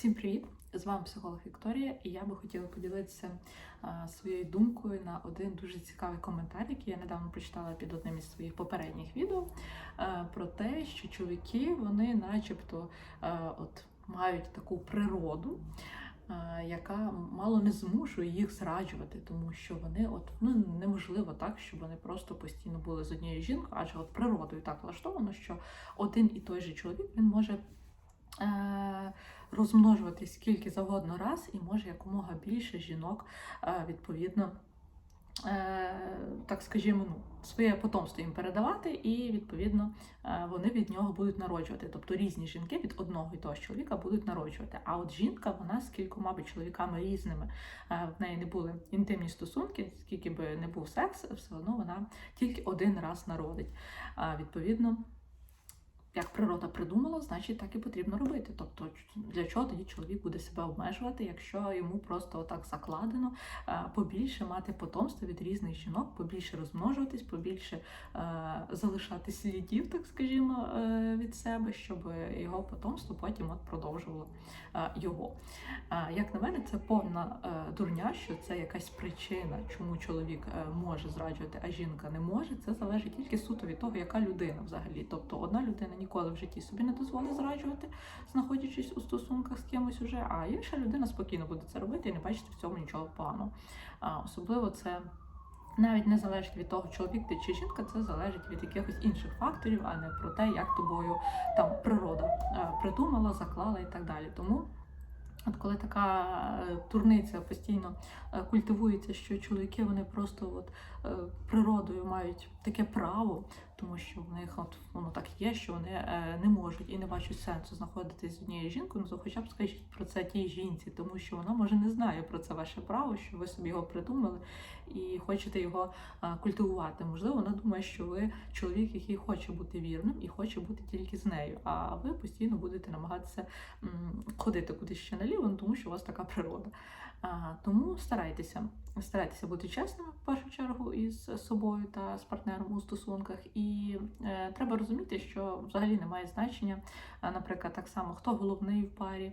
Всім привіт! З вами психолог Вікторія, і я би хотіла поділитися своєю думкою на один дуже цікавий коментар, який я недавно прочитала під одним із своїх попередніх відео про те, що чоловіки вони, начебто, от мають таку природу. Яка мало не змушує їх зраджувати, тому що вони от ну неможливо так, щоб вони просто постійно були з однією жінкою, адже от природою так влаштовано, що один і той же чоловік він може розмножуватись скільки завгодно раз і може якомога більше жінок е, відповідно. е, Так скажімо, ну, своє потомство їм передавати, і відповідно е, вони від нього будуть народжувати. Тобто різні жінки від одного і того чоловіка будуть народжувати. А от жінка, вона з кількома би чоловіками різними, в неї не були інтимні стосунки, скільки би не був секс, все одно вона тільки один раз народить. Відповідно, як природа придумала, значить так і потрібно робити. Тобто, для чого тоді чоловік буде себе обмежувати, якщо йому просто отак закладено е, побільше мати потомство від різних жінок, побільше розмножуватись, побільше е, залишати слідів, так скажімо, е, від себе, щоб його потомство потім от продовжувало його. Як на мене, це повна дурня, що це якась причина, чому чоловік може зраджувати, а жінка не може. Це залежить тільки суто від того, яка людина взагалі. Тобто одна людина ніколи в житті собі не дозволить зраджувати, знаходячись у стосунках з кимось уже, а інша людина спокійно буде це робити і не бачити в цьому нічого поганого. Особливо це. Навіть не залежить від того, чоловік ти чи жінка, це залежить від якихось інших факторів, а не про те, як тобою там природа е, придумала, заклала і так далі. Тому От коли така е, турниця постійно е, культивується, що чоловіки вони просто от природою мають таке право, тому що в них от воно так є, що вони е, не можуть і не бачать сенсу знаходитись з однією жінкою, ну то хоча б скажіть про це тій жінці, тому що вона може не знає про це ваше право, що ви собі його придумали і хочете його е, культивувати. Можливо, вона думає, що ви чоловік, який хоче бути вірним і хоче бути тільки з нею, а ви постійно будете намагатися м, ходити кудись ще наліво, ну, тому що у вас така природа. Тому старайтеся, старайтеся бути чесними в першу чергу із собою та з партнером у стосунках. І е, треба розуміти, що взагалі немає значення, наприклад, так само хто головний в парі,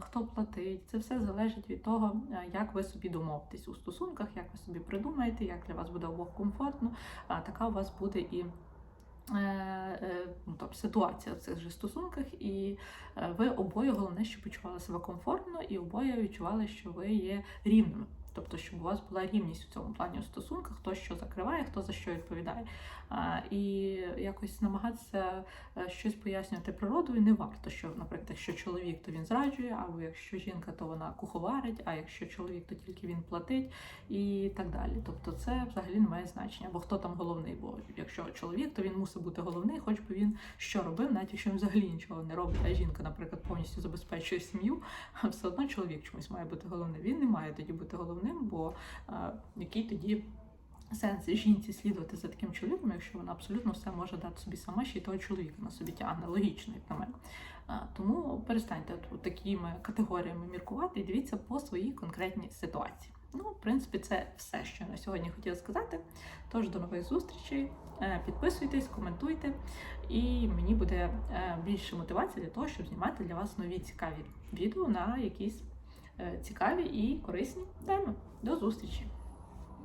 хто платить. Це все залежить від того, як ви собі домовитесь у стосунках, як ви собі придумаєте, як для вас буде обох комфортно. А така у вас буде і. Е, е, Ну, тобто ситуація в цих же стосунках, і е, ви обоє головне, що почували себе комфортно, і обоє відчували, що ви є рівними. Тобто, щоб у вас була рівність у цьому плані у стосунках, хто що закриває, хто за що відповідає. І якось намагатися е, щось пояснювати природою не варто. Що, наприклад, якщо чоловік, то він зраджує, або якщо жінка, то вона куховарить, а якщо чоловік, то тільки він платить і так далі. Тобто це взагалі не має значення, бо хто там головний. Бо якщо чоловік, то він мусить бути головний, хоч би він що робив, навіть якщо він взагалі нічого не робить, а жінка, наприклад, повністю забезпечує сім'ю, все одно чоловік чомусь має бути головним. Він не має тоді бути головним, бо е, який тоді. Сенс жінці слідувати за таким чоловіком, якщо вона абсолютно все може дати собі сама, ще й того чоловіка на собі тягне, логічно, як на мене. Тому перестаньте такими категоріями міркувати і дивіться по своїй конкретній ситуації. Ну, в принципі, це все, що я на сьогодні хотіла сказати. Тож до нових зустрічей. Е, Підписуйтесь, коментуйте, і мені буде е, більше мотивації для того, щоб знімати для вас нові цікаві відео на якісь е, цікаві і корисні теми. До зустрічі!